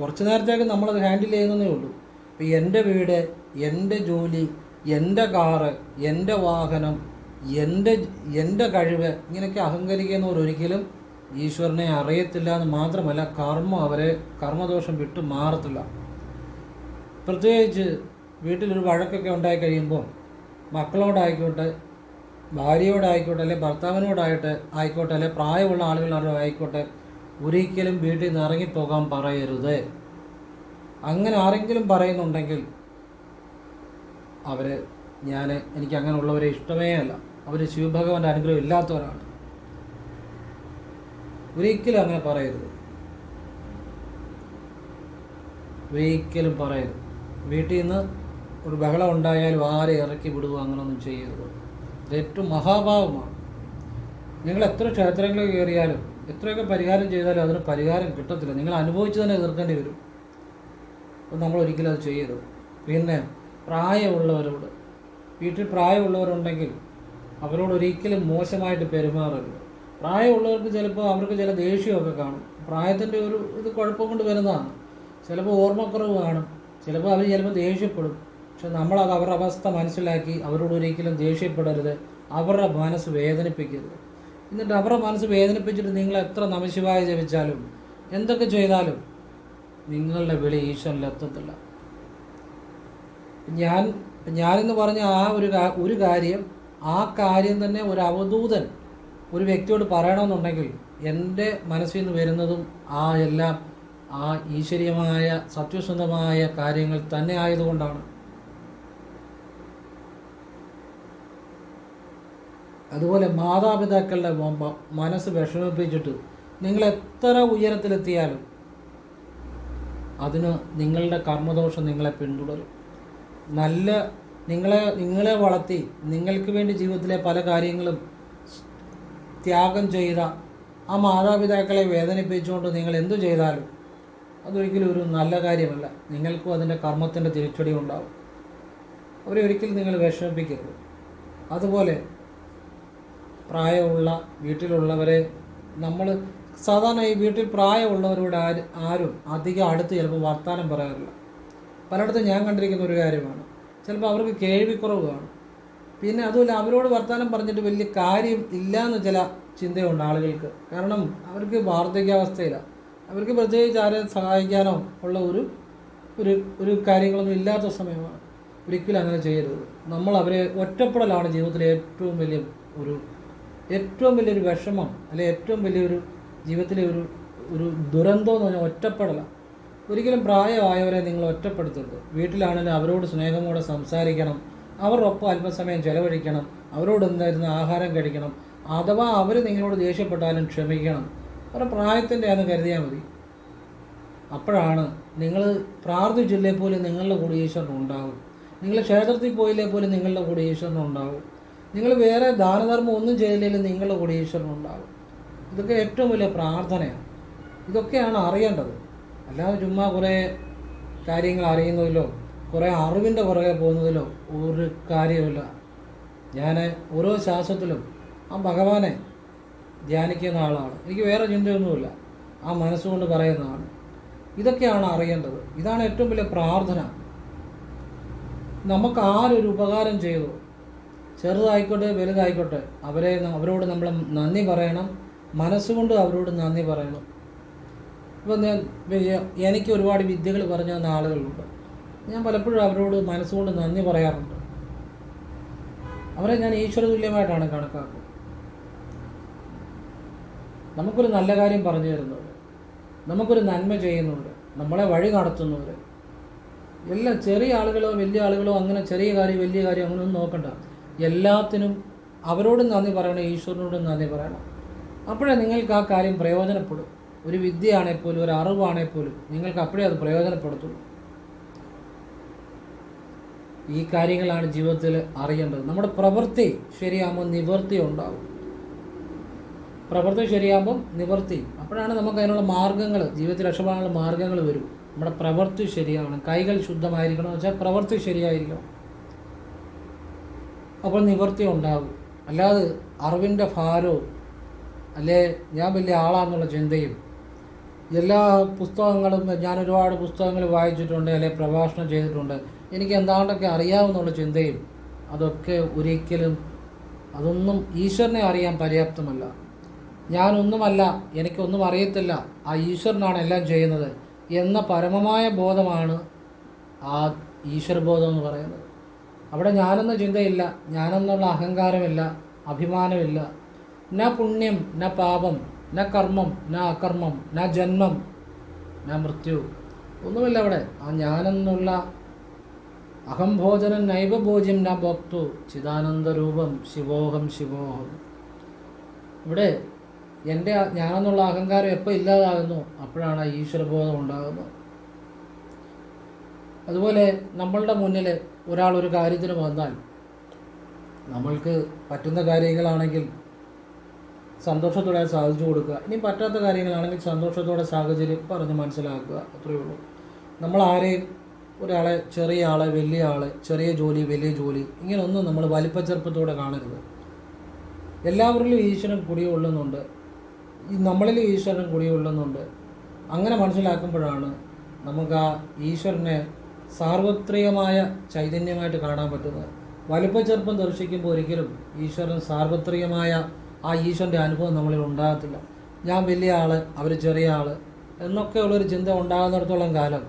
കുറച്ച് നേരത്തേക്ക് നമ്മളത് ഹാൻഡിൽ ചെയ്യുന്നതേ ഉള്ളൂ. ഇപ്പം എന്റെ വീട് എന്റെ ജോലി എന്റെ കാറ് എന്റെ വാഹനം എന്റെ എന്റെ കഴിവ് ഇങ്ങനെയൊക്കെ അഹങ്കരിക്കുന്നവർ ഒരിക്കലും ഈശ്വരനെ അറിയത്തില്ല എന്ന് മാത്രമല്ല കർമ്മം അവരെ കർമ്മദോഷം വിട്ട് മാറത്തില്ല. പ്രത്യേകിച്ച് വീട്ടിലൊരു വഴക്കൊക്കെ ഉണ്ടായി കഴിയുമ്പോൾ മക്കളോടായിക്കോട്ടെ ഭാര്യയോടായിക്കോട്ടെ അല്ലെ ഭർത്താവിനോടായിട്ട് ആയിക്കോട്ടെ അല്ലെ പ്രായമുള്ള ആളുകളോടോ ആയിക്കോട്ടെ ഒരിക്കലും വീട്ടിൽ നിന്ന് ഇറങ്ങിപ്പോകാൻ പറയരുത്. അങ്ങനെ ആരെങ്കിലും പറയുന്നുണ്ടെങ്കിൽ അവർ ഞാൻ എനിക്ക് അങ്ങനെയുള്ളവരെ ഇഷ്ടമേ അല്ല. അവർ ശിവഭഗവാന്റെ അനുഗ്രഹം ഇല്ലാത്തവരാണ്. ഒരിക്കലും അങ്ങനെ പറയരുത്. ഒരിക്കലും പറയരുത്. വീട്ടിൽ നിന്ന് ഒരു ബഹളം ഉണ്ടായാലും ആരെ ഇറക്കി വിടുക അങ്ങനൊന്നും ചെയ്യരുത്. ഇത് ഏറ്റവും മഹാഭാവമാണ്. നിങ്ങൾ എത്ര ക്ഷേത്രങ്ങളിൽ കയറിയാലും എത്രയൊക്കെ പരിഹാരം ചെയ്താലും അതിന് പരിഹാരം കിട്ടത്തില്ല. നിങ്ങൾ അനുഭവിച്ച് തന്നെ തീർക്കേണ്ടി വരും. അപ്പം നമ്മൾ ഒരിക്കലും അത് ചെയ്യരുത്. പിന്നെ പ്രായമുള്ളവരോട്. വീട്ടിൽ പ്രായമുള്ളവരുണ്ടെങ്കിൽ അവരോട് ഒരിക്കലും മോശമായിട്ട് പെരുമാറരുത്. പ്രായമുള്ളവർക്ക് ചിലപ്പോൾ അവർക്ക് ചില ദേഷ്യമൊക്കെ കാണും. പ്രായത്തിന്റെ ഒരു ഇത് കുഴപ്പം കൊണ്ട് വരുന്നതാണ്. ചിലപ്പോൾ ഓർമ്മക്കുറവ് കാണും. ചിലപ്പോൾ അവർ ചിലപ്പോൾ ദേഷ്യപ്പെടും. പക്ഷെ നമ്മളത് അവരുടെ അവസ്ഥ മനസ്സിലാക്കി അവരോട് ഒരിക്കലും ദേഷ്യപ്പെടരുത്. അവരുടെ മനസ്സ് വേദനിപ്പിക്കരുത്. എന്നിട്ട് അവരുടെ മനസ്സ് വേദനിപ്പിച്ചിട്ട് നിങ്ങൾ എത്ര നമശിവായ ജപിച്ചാലും എന്തൊക്കെ ചെയ്താലും നിങ്ങളുടെ വിളി ഈശ്വരനിൽ എത്തത്തില്ല. ഞാൻ ഞാനെന്ന് പറഞ്ഞ ആ ഒരു ഒരു കാര്യം ആ കാര്യം തന്നെ ഒരു അവധൂതൻ ഒരു വ്യക്തിയോട് പറയണമെന്നുണ്ടെങ്കിൽ എന്റെ മനസ്സിൽ നിന്ന് വരുന്നതും ആ എല്ലാം ആ ഈശ്വരീയമായ സത്യസന്ധമായ കാര്യങ്ങൾ തന്നെ ആയതുകൊണ്ടാണ്. അതുപോലെ മാതാപിതാക്കളുടെ മ- മനസ്സ് വിഷമിപ്പിച്ചിട്ട് നിങ്ങൾ എത്ര ഉയരത്തിലെത്തിയാലും അതിന് നിങ്ങളുടെ കർമ്മദോഷം നിങ്ങളെ പിന്തുടരും. നല്ല നിങ്ങളെ നിങ്ങളെ വളർത്തി നിങ്ങൾക്ക് വേണ്ടി ജീവിതത്തിലെ പല കാര്യങ്ങളും ത്യാഗം ചെയ്ത ആ മാതാപിതാക്കളെ വേദനിപ്പിച്ചുകൊണ്ട് നിങ്ങൾ എന്തു ചെയ്താലും അതൊരിക്കലും ഒരു നല്ല കാര്യമല്ല. നിങ്ങൾക്കും അതിന്റെ കർമ്മത്തിന്റെ തിരിച്ചടി ഉണ്ടാവും. അവരെ ഒരിക്കലും നിങ്ങൾ വിഷമിപ്പിക്കരുത്. അതുപോലെ പ്രായമുള്ള വീട്ടിലുള്ളവരെ നമ്മൾ സാധാരണ ഈ വീട്ടിൽ പ്രായമുള്ളവരോട് ആര് ആരും അധികം അടുത്ത് ചിലപ്പോൾ വർത്തമാനം പറയാറില്ല. പലയിടത്തും ഞാൻ കണ്ടിരിക്കുന്ന ഒരു കാര്യമാണ്. ചിലപ്പോൾ അവർക്ക് കേൾവിക്കുറവ് കാണും പിന്നെ അതുമല്ല അവരോട് വർത്തമാനം പറഞ്ഞിട്ട് വലിയ കാര്യം ഇല്ല എന്ന് ചില ചിന്തയുണ്ട് ആളുകൾക്ക്. കാരണം അവർക്ക് വാർദ്ധക്യാവസ്ഥയിലാണ് അവർക്ക് പ്രത്യേകിച്ച് ആരെ സഹായിക്കാനോ ഉള്ള ഒരു ഒരു ഒരു കാര്യങ്ങളൊന്നും ഇല്ലാത്ത സമയമാണ് ഒരിക്കലും അങ്ങനെ ചെയ്യരുത്. നമ്മൾ അവരെ ഒറ്റപ്പെടലാണ് ജീവിതത്തിലെ ഏറ്റവും വലിയ ഒരു ഏറ്റവും വലിയൊരു വിഷമം അല്ലെ ഏറ്റവും വലിയൊരു ജീവിതത്തിലെ ഒരു ഒരു ദുരന്തം എന്ന് പറഞ്ഞാൽ ഒറ്റപ്പെടലാണ്. ഒരിക്കലും പ്രായമായവരെ നിങ്ങൾ ഒറ്റപ്പെടുത്തരുത്. വീട്ടിലാണെങ്കിലും അവരോട് സ്നേഹമോടെ സംസാരിക്കണം. അവരോടൊപ്പം അല്പസമയം ചെലവഴിക്കണം. അവരോട് എന്തായിരുന്നു ആഹാരം കഴിക്കണം. അഥവാ അവർ നിങ്ങളോട് ദേഷ്യപ്പെട്ടാലും ക്ഷമിക്കണം. അവരുടെ പ്രായത്തിന്റെ ആണെന്ന് കരുതിയാൽ മതി. അപ്പോഴാണ് നിങ്ങൾ പ്രാർത്ഥിച്ചില്ലേ പോലും നിങ്ങളുടെ കൂടെ ഈശ്വരൻ ഉണ്ടാകും നിങ്ങൾ ക്ഷേത്രത്തിൽ പോയില്ലേ പോലും നിങ്ങളുടെ കൂടെ ഈശ്വരൻ ഉണ്ടാകും നിങ്ങൾ വേറെ ദാനധർമ്മം ഒന്നും ചെയ്തില്ലെങ്കിലും നിങ്ങളുടെ കൂടെ ഈശ്വരൻ ഇതൊക്കെ ഏറ്റവും വലിയ പ്രാർത്ഥനയാണ്. ഇതൊക്കെയാണ് അറിയേണ്ടത്. അല്ലാതെ ചുമ്മാ കുറേ കാര്യങ്ങൾ അറിയുന്നതിലോ കുറേ അറിവിന്റെ പുറകെ പോകുന്നതിലോ ഒരു കാര്യമില്ല ഞാൻ ഓരോ ശ്വാസത്തിലും ആ ഭഗവാനെ ധ്യാനിക്കുന്ന ആളാണ്. എനിക്ക് വേറെ ചിന്തയൊന്നുമില്ല. ആ മനസ്സുകൊണ്ട് പറയുന്നതാണ്. ഇതൊക്കെയാണ് അറിയേണ്ടത്. ഇതാണ് ഏറ്റവും വലിയ പ്രാർത്ഥന. നമുക്ക് ആരൊരു ഉപകാരം ചെയ്തു? ചെറുതായിക്കോട്ടെ വലുതായിക്കോട്ടെ അവരെ അവരോട് നമ്മൾ നന്ദി പറയണം. മനസ്സുകൊണ്ട് അവരോട് നന്ദി പറയണം. ഇപ്പം എനിക്ക് ഒരുപാട് വിദ്യകൾ പറഞ്ഞു തന്ന ആളുകളുണ്ട് ഞാൻ പലപ്പോഴും അവരോട് മനസ്സുകൊണ്ട് നന്ദി പറയാറുണ്ട്. അവരെ ഞാൻ ഈശ്വര തുല്യമായിട്ടാണ് കണക്കാക്കുന്നത്. നമുക്കൊരു നല്ല കാര്യം പറഞ്ഞു തരുന്നവർ നമുക്കൊരു നന്മ ചെയ്യുന്നവർ നമ്മളെ വഴി നടത്തുന്നവർ എല്ലാം ചെറിയ ആളുകളോ വലിയ ആളുകളോ അങ്ങനെ ചെറിയ കാര്യം വലിയ കാര്യം അങ്ങനെയൊന്നും നോക്കണ്ട. എല്ലാത്തിനും അവരോടും നന്ദി പറയണം ഈശ്വരനോടും നന്ദി പറയണം. അപ്പോഴേ നിങ്ങൾക്ക് ആ കാര്യം പ്രയോജനപ്പെടും. ഒരു വിദ്യയാണെങ്കിൽ പോലും ഒരു അറിവാണെങ്കിൽ പോലും നിങ്ങൾക്ക് അപ്പോഴേ അത് പ്രയോജനപ്പെടുത്തുള്ളൂ. ഈ കാര്യങ്ങളാണ് ജീവിതത്തിൽ അറിയേണ്ടത്. നമ്മുടെ പ്രവൃത്തി ശരിയാകുമ്പോൾ നിവൃത്തി ഉണ്ടാവും. പ്രവൃത്തി ശരിയാകുമ്പോൾ നിവൃത്തി. അപ്പോഴാണ് നമുക്ക് അതിനുള്ള മാർഗങ്ങൾ ജീവിതത്തിൽ രക്ഷപ്പെടാനുള്ള മാർഗങ്ങൾ വരും. നമ്മുടെ പ്രവൃത്തി ശരിയാവണം കൈകൾ ശുദ്ധമായിരിക്കണം എന്ന് വെച്ചാൽ പ്രവൃത്തി ശരിയായിരിക്കണം. അപ്പോൾ നിവൃത്തി ഉണ്ടാകും അല്ലാതെ അറിവിന്റെ ഭാരവും അല്ലേ ഞാൻ വലിയ ആളാന്നുള്ള ചിന്തയും എല്ലാ പുസ്തകങ്ങളും ഞാൻ ഒരുപാട് പുസ്തകങ്ങൾ വായിച്ചിട്ടുണ്ട് അല്ലെങ്കിൽ പ്രഭാഷണം ചെയ്തിട്ടുണ്ട്. എനിക്ക് എന്താണ്ടൊക്കെ അറിയാവുന്നുള്ള ചിന്തയും അതൊക്കെ ഒരിക്കലും അതൊന്നും ഈശ്വരനെ അറിയാൻ പര്യാപ്തമല്ല. ഞാനൊന്നുമല്ല എനിക്കൊന്നും അറിയത്തില്ല ആ ഈശ്വരനാണ് എല്ലാം ചെയ്യുന്നത് എന്ന പരമമായ ബോധമാണ് ആ ഈശ്വരബോധം എന്ന് പറയുന്നത്. അവിടെ ഞാനെന്ന ചിന്തയില്ല ഞാനെന്നുള്ള അഹങ്കാരമില്ല അഭിമാനമില്ല. ന പുണ്യം ന പാപം ന കർമ്മം ന അകർമ്മം ന ജന്മം ന മൃത്യു. ഒന്നുമില്ല അവിടെ. ആ ഞാനെന്നുള്ള അഹംഭോജനം നൈവഭോജ്യം ന ഭോക്തു ചിദാനന്ദരൂപം ശിവോഹം ശിവോഹം. ഇവിടെ എന്റെ ഞാനെന്നുള്ള അഹങ്കാരം എപ്പോൾ ഇല്ലാതാകുന്നു അപ്പോഴാണ് ആ ഈശ്വരബോധം ഉണ്ടാകുന്നത്. അതുപോലെ നമ്മളുടെ മുന്നിൽ ഒരാൾ ഒരു കാര്യത്തിന് വന്നാൽ നമ്മൾക്ക് പറ്റുന്ന കാര്യങ്ങളാണെങ്കിൽ സന്തോഷത്തോടെ സാധിച്ചു കൊടുക്കുക. ഇനി പറ്റാത്ത കാര്യങ്ങളാണെങ്കിൽ സന്തോഷത്തോടെ സാഹചര്യം പറഞ്ഞ് മനസ്സിലാക്കുക. അത്രയേ ഉള്ളൂ. നമ്മൾ ആരെയും ഒരാളെ ചെറിയ ആളെ വലിയ ആളെ ചെറിയ ജോലി വലിയ ജോലി ഇങ്ങനെയൊന്നും നമ്മൾ വലിപ്പച്ചെറുപ്പത്തോടെ കാണരുത്. എല്ലാവരിലും ഈശ്വരൻ കുടികൊള്ളുന്നുണ്ട്. നമ്മളിൽ ഈശ്വരൻ കുടികൊള്ളുന്നുണ്ട്. അങ്ങനെ മനസ്സിലാക്കുമ്പോഴാണ് നമുക്ക് ആ ഈശ്വരനെ സാർവത്രികമായ ചൈതന്യമായിട്ട് കാണാൻ പറ്റുന്നത്. വലിപ്പച്ചെറുപ്പം ദർശിക്കുമ്പോൾ ഒരിക്കലും ഈശ്വരൻ സാർവത്രികമായ ആ ഈശ്വരന്റെ അനുഭവം നമ്മളിൽ ഉണ്ടാകത്തില്ല. ഞാൻ വലിയ ആൾ അവർ ചെറിയ ആൾ എന്നൊക്കെയുള്ളൊരു ചിന്ത ഉണ്ടാകുന്നിടത്തോളം കാലം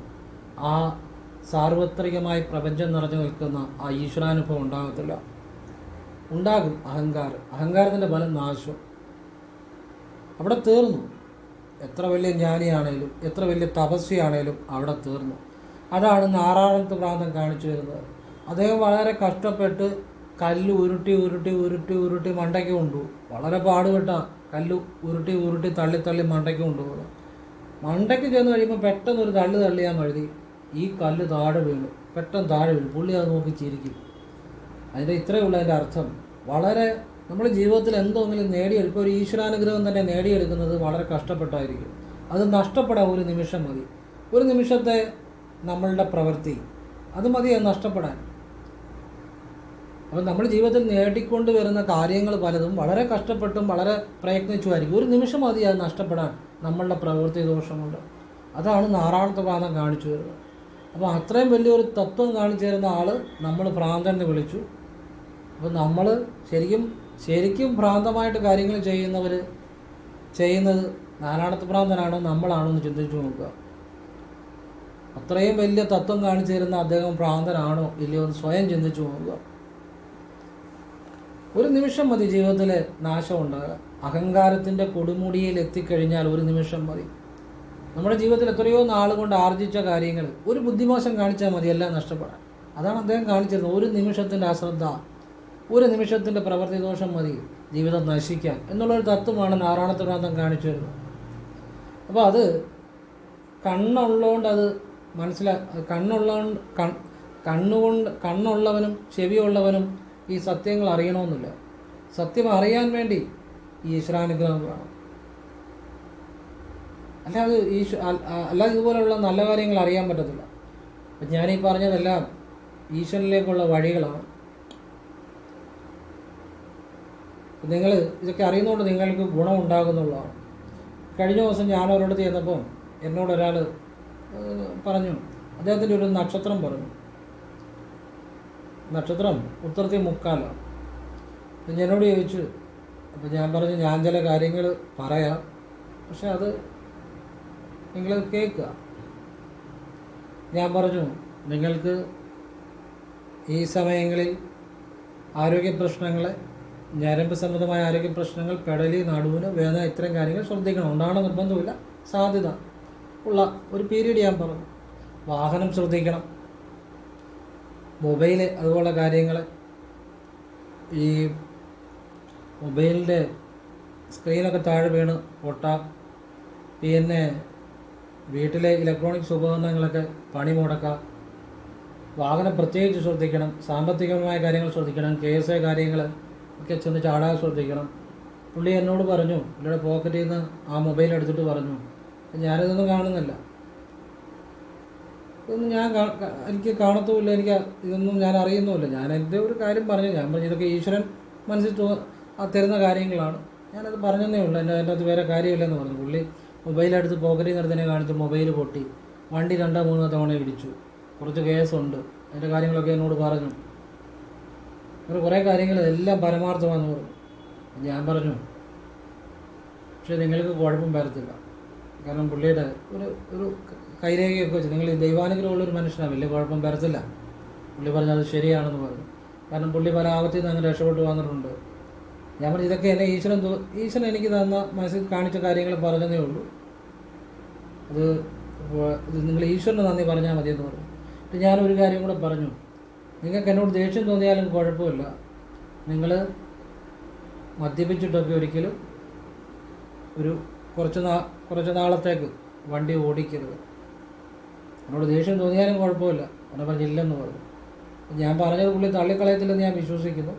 ആ സാർവത്രികമായി പ്രപഞ്ചം നിറഞ്ഞു നിൽക്കുന്ന ആ ഈശ്വരാനുഭവം ഉണ്ടാകത്തില്ല. ഉണ്ടാകും അഹങ്കാരം. അഹങ്കാരത്തിന്റെ ഫലം നാശം. അവിടെ തീർന്നു. എത്ര വലിയ ജ്ഞാനിയാണേലും എത്ര വലിയ തപസ്വിയാണേലും അവിടെ തീർന്നു. അതാണ് നാറാണത്ത് പ്രാന്തം കാണിച്ചു വരുന്നത് അദ്ദേഹം വളരെ കഷ്ടപ്പെട്ട് കല്ല് ഉരുട്ടി ഉരുട്ടി ഉരുട്ടി ഉരുട്ടി മണ്ടയ്ക്ക് കൊണ്ടുപോകും. വളരെ പാടുപെട്ട. കല്ല് ഉരുട്ടി ഉരുട്ടി തള്ളി തള്ളി മണ്ടയ്ക്ക് കൊണ്ടുപോകും മണ്ടയ്ക്ക് ചെന്ന് കഴിയുമ്പോൾ പെട്ടെന്ന് ഒരു തള്ളി തള്ളിയാൽ മതി ഈ കല്ല് താഴെ വീണു. പെട്ടെന്ന് താഴെ വീണു. പുള്ളി അത് നോക്കി ചിരിക്കും. അതിന്റെ ഇത്രയേ ഉള്ളൂ അതിന്റെ അർത്ഥം. വളരെ നമ്മുടെ ജീവിതത്തിൽ എന്തെങ്കിലും നേടിയെടുക്കുക ഒരു ഈശ്വരാനുഗ്രഹം തന്നെ നേടിയെടുക്കുന്നത് വളരെ കഷ്ടപ്പെട്ടായിരിക്കും. അത് നഷ്ടപ്പെടാൻ ഒരു നിമിഷം മതി. ഒരു നിമിഷത്തെ നമ്മളുടെ പ്രവൃത്തി. അത് മതി നഷ്ടപ്പെടാൻ. അപ്പം നമ്മൾ ജീവിതത്തിൽ നേടിക്കൊണ്ട് വരുന്ന കാര്യങ്ങൾ പലതും വളരെ കഷ്ടപ്പെട്ടും വളരെ പ്രയത്നിച്ചുമായിരിക്കും. ഒരു നിമിഷം മതി അത് നഷ്ടപ്പെടാൻ. നമ്മളുടെ പ്രവൃത്തി ദോഷമുണ്ട് അതാണ് നാറാണത്തെ പാദം കാണിച്ചു തരുന്നത്. അപ്പോൾ അത്രയും വലിയൊരു തത്വം കാണിച്ചു തരുന്ന ആൾ നമ്മൾ ഭ്രാന്തൻ എന്ന് വിളിച്ചു. അപ്പോൾ നമ്മൾ ശരിക്കും ശരിക്കും ഭ്രാന്തമായിട്ട് കാര്യങ്ങൾ ചെയ്യുന്നവർ ചെയ്യുന്നത് നാരായണത്ത് ഭ്രാന്തനാണോ നമ്മളാണോ എന്ന് ചിന്തിച്ചു നോക്കുക. അത്രയും വലിയ തത്വം കാണിച്ചു തരുന്ന അദ്ദേഹം ഭ്രാന്തനാണോ ഇല്ലയോ എന്ന് സ്വയം ചിന്തിച്ചു നോക്കുക. ഒരു നിമിഷം മതി ജീവിതത്തിൽ നാശം ഉണ്ടാകാൻ. അഹങ്കാരത്തിന്റെ കൊടുമുടിയിൽ എത്തിക്കഴിഞ്ഞാൽ ഒരു നിമിഷം മതി. നമ്മുടെ ജീവിതത്തിൽ എത്രയോ നാളുകൊണ്ട് ആർജിച്ച കാര്യങ്ങൾ ഒരു ബുദ്ധിമോശം കാണിച്ചാൽ മതി എല്ലാം നഷ്ടപ്പെടാൻ. അതാണ് അദ്ദേഹം കാണിച്ചിരുന്നത്. ഒരു നിമിഷത്തിന്റെ അശ്രദ്ധ ഒരു നിമിഷത്തിന്റെ പ്രവൃത്തി ദോഷം മതി ജീവിതം നശിക്കാൻ എന്നുള്ളൊരു തത്വമാണ് നാരായണത്ത് പ്രാന്തം കാണിച്ചു വരുന്നത് അപ്പോൾ അത് കണ്ണുള്ളതുകൊണ്ട് അത് മനസ്സിലാ കണ്ണുള്ള കണ്ണുകൊണ്ട് കണ്ണുള്ളവനും ചെവിയുള്ളവനും ഈ സത്യങ്ങൾ അറിയണമെന്നില്ല. സത്യം അറിയാൻ വേണ്ടി ഈശ്വരാനുഗ്രഹം വേണം. അല്ലാതെ ഈശ്വ അല്ലാതെ ഇതുപോലെയുള്ള നല്ല കാര്യങ്ങൾ അറിയാൻ പറ്റത്തില്ല. അപ്പം ഞാനീ പറഞ്ഞതെല്ലാം ഈശ്വരനിലേക്കുള്ള വഴികളാണ്. നിങ്ങൾ ഇതൊക്കെ അറിയുന്നതുകൊണ്ട് നിങ്ങൾക്ക് ഗുണം ഗുണമുണ്ടാകുന്നുള്ളതാണ്. കഴിഞ്ഞ ദിവസം ഞാൻ ഒരിടത്ത് ചെന്നപ്പോൾ എന്നോട് ഒരാൾ പറഞ്ഞു. അദ്ദേഹത്തിന്റെ ഒരു നക്ഷത്രം പറഞ്ഞു. നക്ഷത്രം ഉത്തരത്തിൽ മുക്കാലാണ്. അപ്പം എന്നോട് ചോദിച്ചു അപ്പം ഞാൻ പറഞ്ഞു ഞാൻ ചില കാര്യങ്ങൾ പറയാം പക്ഷെ അത് നിങ്ങൾ കേൾക്കുക. ഞാൻ പറഞ്ഞു നിങ്ങൾക്ക് ഈ സമയങ്ങളിൽ ആരോഗ്യ പ്രശ്നങ്ങളെ ഞരമ്പ് സംബന്ധമായ ആരോഗ്യ പ്രശ്നങ്ങൾ പെടലി നടുവിന് വേദന ഇത്തരം കാര്യങ്ങൾ ശ്രദ്ധിക്കണം. ഉണ്ടാകണം നിർബന്ധമില്ല സാധ്യത ഉള്ള ഒരു പീരീഡ് ഞാൻ പറഞ്ഞു. വാഹനം ശ്രദ്ധിക്കണം. മൊബൈൽ അതുപോലെ കാര്യങ്ങൾ ഈ മൊബൈലിന്റെ സ്ക്രീനൊക്കെ താഴെ വീണ് പൊട്ടാം. പിന്നെ വീട്ടിലെ ഇലക്ട്രോണിക്സ് ഉപകരണങ്ങളൊക്കെ പണി മുടക്കാം. വാഹനം പ്രത്യേകിച്ച് ശ്രദ്ധിക്കണം. സാമ്പത്തികമായ കാര്യങ്ങൾ ശ്രദ്ധിക്കണം. കേസ് കാര്യങ്ങൾ ഒക്കെ ചെന്ന് ചാടാതെ ശ്രദ്ധിക്കണം. പുള്ളി എന്നോട് പറഞ്ഞു പുള്ളിയുടെ പോക്കറ്റിൽ നിന്ന് ആ മൊബൈൽ എടുത്തിട്ട് പറഞ്ഞു. ഞാനിതൊന്നും കാണുന്നില്ല. ഇതൊന്നും ഞാൻ എനിക്ക് കാണത്തുമില്ല എനിക്ക് ഇതൊന്നും ഞാൻ അറിയുന്നുമില്ല. ഞാൻ എന്റെ ഒരു കാര്യം പറഞ്ഞു. ഞാൻ പറഞ്ഞു ഇതൊക്കെ ഈശ്വരൻ മനസ്സിൽ തരുന്ന കാര്യങ്ങളാണ്. ഞാനത് പറഞ്ഞതേ ഉള്ളൂ. എന്റെ അതിന്റെ അകത്ത് വേറെ കാര്യമില്ലെന്ന് പറഞ്ഞു. പുള്ളി മൊബൈലെടുത്ത് പോക്കറ്റിൽ നിന്ന് തന്നെ കാണിച്ച് മൊബൈൽ പൊട്ടി. വണ്ടി രണ്ടോ മൂന്നോ തവണ ഇടിച്ചു. കുറച്ച് കേസുണ്ട്. അതിന്റെ കാര്യങ്ങളൊക്കെ എന്നോട് പറഞ്ഞു. അങ്ങനെ കുറേ കാര്യങ്ങൾ എല്ലാം പരമാർത്ഥമാണെന്ന് പറഞ്ഞു. ഞാൻ പറഞ്ഞു പക്ഷേ നിങ്ങൾക്ക് കുഴപ്പം വരത്തില്ല. കാരണം പുള്ളിയുടെ ഒരു ഒരു കൈരേഖയൊക്കെ വെച്ച് നിങ്ങൾ ഈ ദൈവാനുഗ്രഹമുള്ളൊരു മനുഷ്യനാണ് വലിയ കുഴപ്പം വരത്തില്ല. പുള്ളി പറഞ്ഞത് ശരിയാണെന്ന് പറഞ്ഞു. കാരണം പുള്ളി പല ആപത്തിൽ നിന്ന് അങ്ങനെ രക്ഷപ്പെട്ടു വന്നിട്ടുണ്ട്. ഞാൻ പറഞ്ഞു ഇതൊക്കെ എന്നെ ഈശ്വരൻ ഈശ്വരൻ എനിക്ക് തന്ന മനസ്സിൽ കാണിച്ച കാര്യങ്ങൾ പറഞ്ഞതേ ഉള്ളൂ. അത് ഇത് നിങ്ങൾ ഈശ്വരന് നന്ദി പറഞ്ഞാൽ മതിയെന്ന് പറഞ്ഞു. എന്നിട്ട് ഞാനൊരു കാര്യം കൂടെ പറഞ്ഞു. നിങ്ങൾക്ക് എന്നോട് ദേഷ്യം തോന്നിയാലും കുഴപ്പമില്ല. നിങ്ങൾ മദ്യപിച്ചിട്ടൊക്കെ ഒരിക്കലും ഒരു കുറച്ച് നാ കുറച്ച് നാളത്തേക്ക് വണ്ടി ഓടിക്കരുത്. എന്നോട് ദേഷ്യം തോന്നിയാലും കുഴപ്പമില്ല. അവനെ പറഞ്ഞില്ലെന്ന് പറഞ്ഞു. ഞാൻ പറഞ്ഞത് പുള്ളി തള്ളിക്കളയത്തില്ലെന്ന് ഞാൻ വിശ്വസിക്കുന്നു.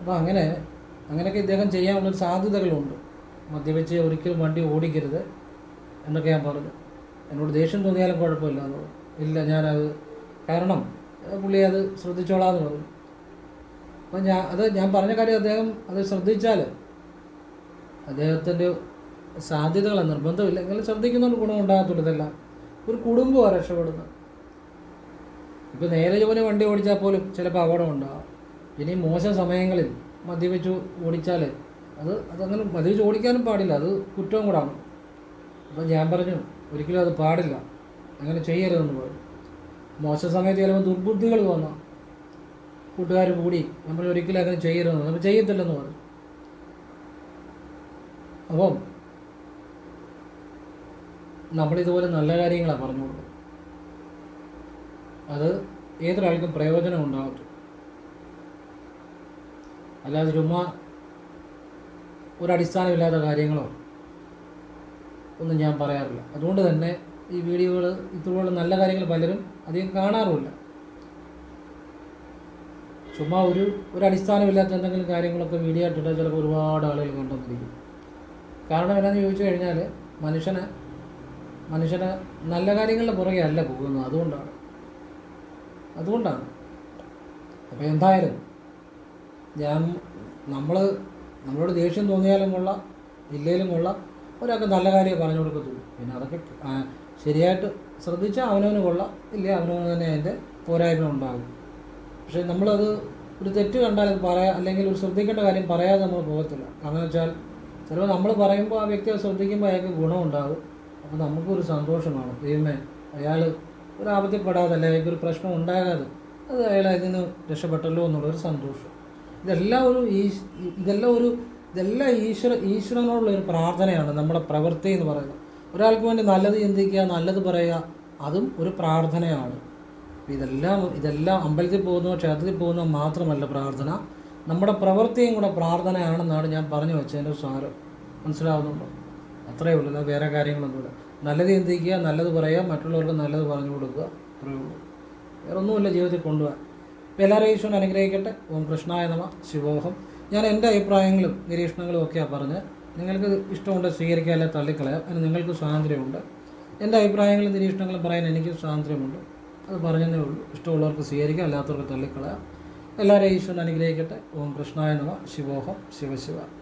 അപ്പോൾ അങ്ങനെ അങ്ങനെയൊക്കെ ഇദ്ദേഹം ചെയ്യാനുള്ളൊരു സാധ്യതകളുണ്ട്. മദ്യപിച്ച് ഒരിക്കലും വണ്ടി ഓടിക്കരുത് എന്നൊക്കെ ഞാൻ പറഞ്ഞു. എന്നോട് ദേഷ്യം തോന്നിയാലും കുഴപ്പമില്ല എന്ന് പറഞ്ഞു. ഇല്ല ഞാനത് കാരണം പുള്ളി അത് ശ്രദ്ധിച്ചോളാന്ന് പറഞ്ഞു. അപ്പം ഞാൻ അത് ഞാൻ പറഞ്ഞ കാര്യം അദ്ദേഹം അത് ശ്രദ്ധിച്ചാൽ അദ്ദേഹത്തിന്റെ സാധ്യതകളെ നിർബന്ധമില്ല. എങ്കിലും ശ്രദ്ധിക്കുന്നതുകൊണ്ട് ഗുണം ഉണ്ടാകത്തുള്ളൂ ഇതെല്ലാം. ഒരു കുടുംബമാണ് രക്ഷപ്പെടുന്നത്. ഇപ്പോൾ നേരെ ജോലി വണ്ടി ഓടിച്ചാൽ പോലും ചിലപ്പോൾ അപകടം ഉണ്ടാകാം ഇനി മോശം സമയങ്ങളിൽ മദ്യപിച്ച് ഓടിച്ചാൽ അത് അതങ്ങനെ മദ്യപിച്ച് ഓടിക്കാനും പാടില്ല അത് കുറ്റവും കൂടാണ്. അപ്പം ഞാൻ പറഞ്ഞു ഒരിക്കലും അത് പാടില്ല അങ്ങനെ ചെയ്യരുതെന്ന് പറഞ്ഞു. മോശം സമയത്ത് ചിലപ്പോൾ ദുർബുദ്ധികൾ തോന്നാം കൂട്ടുകാർ കൂടി നമ്മൾ ഒരിക്കലും അങ്ങനെ ചെയ്യരുതെന്ന് നമ്മൾ ചെയ്യത്തില്ലെന്ന് പറഞ്ഞു. അപ്പം നമ്മളിതുപോലെ നല്ല കാര്യങ്ങളാണ് പറഞ്ഞു കൊടുക്കുന്നത് അത് ഏതൊരാൾക്കും പ്രയോജനം ഉണ്ടാകട്ടെ അല്ലാതെ ചുമ്മാ ഒരടിസ്ഥാനമില്ലാത്ത കാര്യങ്ങളോ ഒന്നും ഞാൻ പറയാറില്ല. അതുകൊണ്ട് തന്നെ ഈ വീഡിയോകൾ ഇതുപോലെ നല്ല കാര്യങ്ങൾ പലരും അധികം കാണാറുമില്ല. ചുമ്മാ ഒരു ഒരു അടിസ്ഥാനമില്ലാത്ത എന്തെങ്കിലും കാര്യങ്ങളൊക്കെ വീഡിയോ ഇട്ടിട്ട് ചിലപ്പോൾ ഒരുപാട് ആളുകൾ കണ്ടുകൊണ്ടിരിക്കും കാരണം എന്നാന്ന് ചോദിച്ചു കഴിഞ്ഞാൽ മനുഷ്യനെ മനുഷ്യന് നല്ല കാര്യങ്ങളുടെ പുറകെ അല്ല പോകുന്നത്. അതുകൊണ്ടാണ്. അതുകൊണ്ടാണ്. അപ്പോൾ എന്തായാലും ഞാൻ നമ്മൾ നമ്മളോട് ദേഷ്യം തോന്നിയാലും കൊള്ളാം ഇല്ലേലും കൊള്ളാം ഒരാൾക്ക് നല്ല കാര്യം പറഞ്ഞു കൊടുക്കത്തുള്ളൂ. പിന്നെ അതൊക്കെ ശരിയായിട്ട് ശ്രദ്ധിച്ചാൽ അവനവന് കൊള്ളാം ഇല്ലേ അവനവന് തന്നെ അതിന്റെ പോരായ്മ ഉണ്ടാകും. പക്ഷേ നമ്മളത് ഒരു തെറ്റ് കണ്ടാൽ അത് പറയാ അല്ലെങ്കിൽ ഒരു ശ്രദ്ധിക്കേണ്ട കാര്യം പറയാതെ നമ്മൾ പോകത്തില്ല. കാരണം വെച്ചാൽ ചിലപ്പോൾ നമ്മൾ പറയുമ്പോൾ ആ വ്യക്തി ശ്രദ്ധിക്കുമ്പോൾ അയാൾക്ക് ഗുണമുണ്ടാകും. അപ്പോൾ നമുക്കൊരു സന്തോഷമാണ്. ദൈവമേ അയാൾ ഒരു ആപത്തിൽപ്പെടാതെ അല്ലെ ഒരു പ്രശ്നം ഉണ്ടാകാതെ അത് അയാൾ അതിന് രക്ഷപ്പെട്ടല്ലോ എന്നുള്ളൊരു സന്തോഷം. ഇതെല്ലാം ഒരു ഇതെല്ലാം ഒരു ഇതെല്ലാം ഈശ്വര ഈശ്വരനോടുള്ള ഒരു പ്രാർത്ഥനയാണ് നമ്മുടെ പ്രവൃത്തി എന്ന് പറയുന്നത്. ഒരാൾക്ക് വേണ്ടി നല്ലത് ചിന്തിക്കുക നല്ലത് പറയുക അതും ഒരു പ്രാർത്ഥനയാണ്. ഇതെല്ലാം ഇതെല്ലാം അമ്പലത്തിൽ പോകുന്നോ ക്ഷേത്രത്തിൽ പോകുന്നോ മാത്രമല്ല പ്രാർത്ഥന. നമ്മുടെ പ്രവൃത്തിയും കൂടെ പ്രാർത്ഥനയാണെന്നാണ് ഞാൻ പറഞ്ഞു വെച്ചതിന്റെ സാരം. മനസ്സിലാവുന്നുണ്ടോ? അത്രയേ ഉള്ളൂ. അല്ലാതെ വേറെ കാര്യങ്ങളൊന്നുമില്ല നല്ലത് ചിന്തിക്കുക നല്ലത് പറയുക മറ്റുള്ളവർക്ക് നല്ലത് പറഞ്ഞു കൊടുക്കുക. അത്രയേ ഉള്ളൂ. വേറെ ഒന്നുമില്ല ജീവിതത്തിൽ കൊണ്ടുപോകാൻ. അപ്പോൾ എല്ലാവരും ഈശ്വരൻ അനുഗ്രഹിക്കട്ടെ. ഓം കൃഷ്ണായ നമ. ശിവോഹം. ഞാൻ എന്റെ അഭിപ്രായങ്ങളും നിരീക്ഷണങ്ങളും ഒക്കെയാണ് പറഞ്ഞ് നിങ്ങൾക്ക് ഇഷ്ടമുണ്ട് സ്വീകരിക്കുക അല്ലെങ്കിൽ തള്ളിക്കളയാം. അതിന് നിങ്ങൾക്ക് സ്വാതന്ത്ര്യമുണ്ട്. എന്റെ അഭിപ്രായങ്ങളും നിരീക്ഷണങ്ങളും പറയാൻ എനിക്ക് സ്വാതന്ത്ര്യമുണ്ട്. അത് പറഞ്ഞതേ ഉള്ളൂ. ഇഷ്ടമുള്ളവർക്ക് സ്വീകരിക്കാം അല്ലാത്തവർക്ക് തള്ളിക്കളയാം. എല്ലാവരെയും ഈശ്വരൻ അനുഗ്രഹിക്കട്ടെ. ഓം കൃഷ്ണായ നമ. ശിവോഹം. ശിവശിവ.